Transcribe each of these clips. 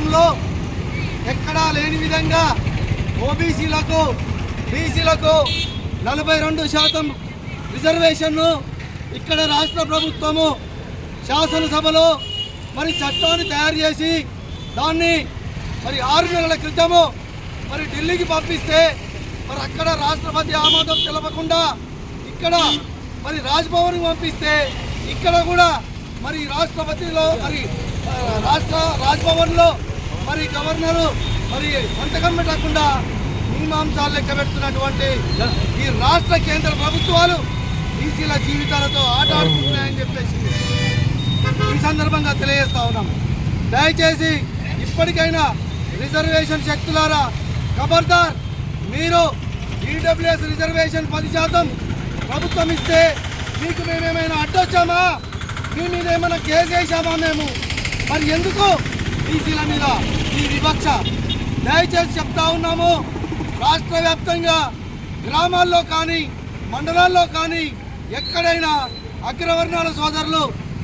దేశంలో ఎక్కడా లేని విధంగా ఓబీసీలకు బీసీలకు నలభై రెండు శాతం రిజర్వేషన్ను ఇక్కడ రాష్ట్ర ప్రభుత్వము శాసనసభలో మరి చట్టాన్ని తయారు చేసి దాన్ని మరి ఆరు నెలల క్రితము మరి ఢిల్లీకి పంపిస్తే మరి అక్కడ రాష్ట్రపతి ఆమోదం తెలపకుండా ఇక్కడ మరి రాజ్భవన్కి పంపిస్తే ఇక్కడ కూడా మరి రాష్ట్రపతిలో మరి రాష్ట్ర రాజ్భవన్లో మరి గవర్నరు మరి సంతకం పెట్టకుండా మీమాంసాలు లెక్క పెడుతున్నటువంటి ఈ రాష్ట్ర కేంద్ర ప్రభుత్వాలు బీసీల జీవితాలతో ఆట ఆడుకుంటున్నాయని చెప్పేసి ఈ సందర్భంగా తెలియజేస్తా ఉన్నాం. దయచేసి ఇప్పటికైనా రిజర్వేషన్ శక్తులారా ఖబర్దార్ మీరు ఈడబ్ల్యూఎస్ రిజర్వేషన్ పది శాతం ప్రభుత్వం ఇస్తే మీకు మేమేమైనా అడ్డొచ్చామా? మీ మీద ఏమైనా కేసు వేసామా మేము? మరి ఎందుకు బీసీల మీద ఈ వివక్ష? దయచేసి చెప్తా ఉన్నాము. రాష్ట్ర వ్యాప్తంగా గ్రామాల్లో కానీ మండలాల్లో కానీ ఎక్కడైనా అగ్రవర్ణాల సోదరులు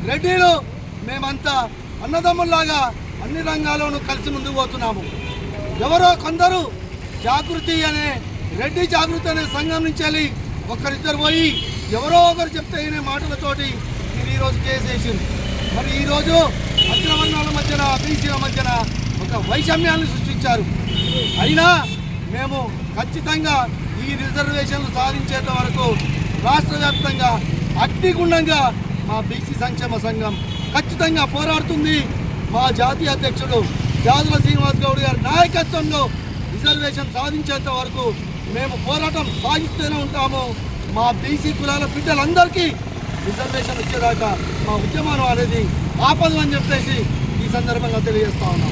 రెడ్డిలు మేమంతా అన్నదమ్ముల్లాగా అన్ని రంగాల్లోనూ కలిసి ముందుకు పోతున్నాము. ఎవరో కొందరు జాగృతి అనే రెడ్డి జాగృతి అనే సంఘం నుంచి వెళ్ళి ఒకరిద్దరు పోయి ఎవరో ఒకరు చెప్తే మాటలతోటి మీరు ఈరోజు కేసు వేసింది మరి ఈరోజు అగ్రవర్ణాల మధ్యన బీసీల మధ్యన ఒక వైషమ్యాన్ని సృష్టించారు. అయినా మేము ఖచ్చితంగా ఈ రిజర్వేషన్లు సాధించేంత వరకు రాష్ట్ర వ్యాప్తంగా అగ్నిగుండంగా మా బీసీ సంక్షేమ సంఘం ఖచ్చితంగా పోరాడుతుంది. మా జాతీయ అధ్యక్షుడు జాదుల శ్రీనివాస్ గౌడ్ గారి నాయకత్వంలో రిజర్వేషన్ సాధించేంత వరకు మేము పోరాటం సాగిస్తూనే ఉంటాము. మా బీసీ కులాల బిడ్డలందరికీ రిజర్వేషన్ వచ్చేదాకా మా ఉద్యమం అనేది ఆపదు అని చెప్పేసి ఈ సందర్భంగా తెలియజేస్తా ఉన్నాం.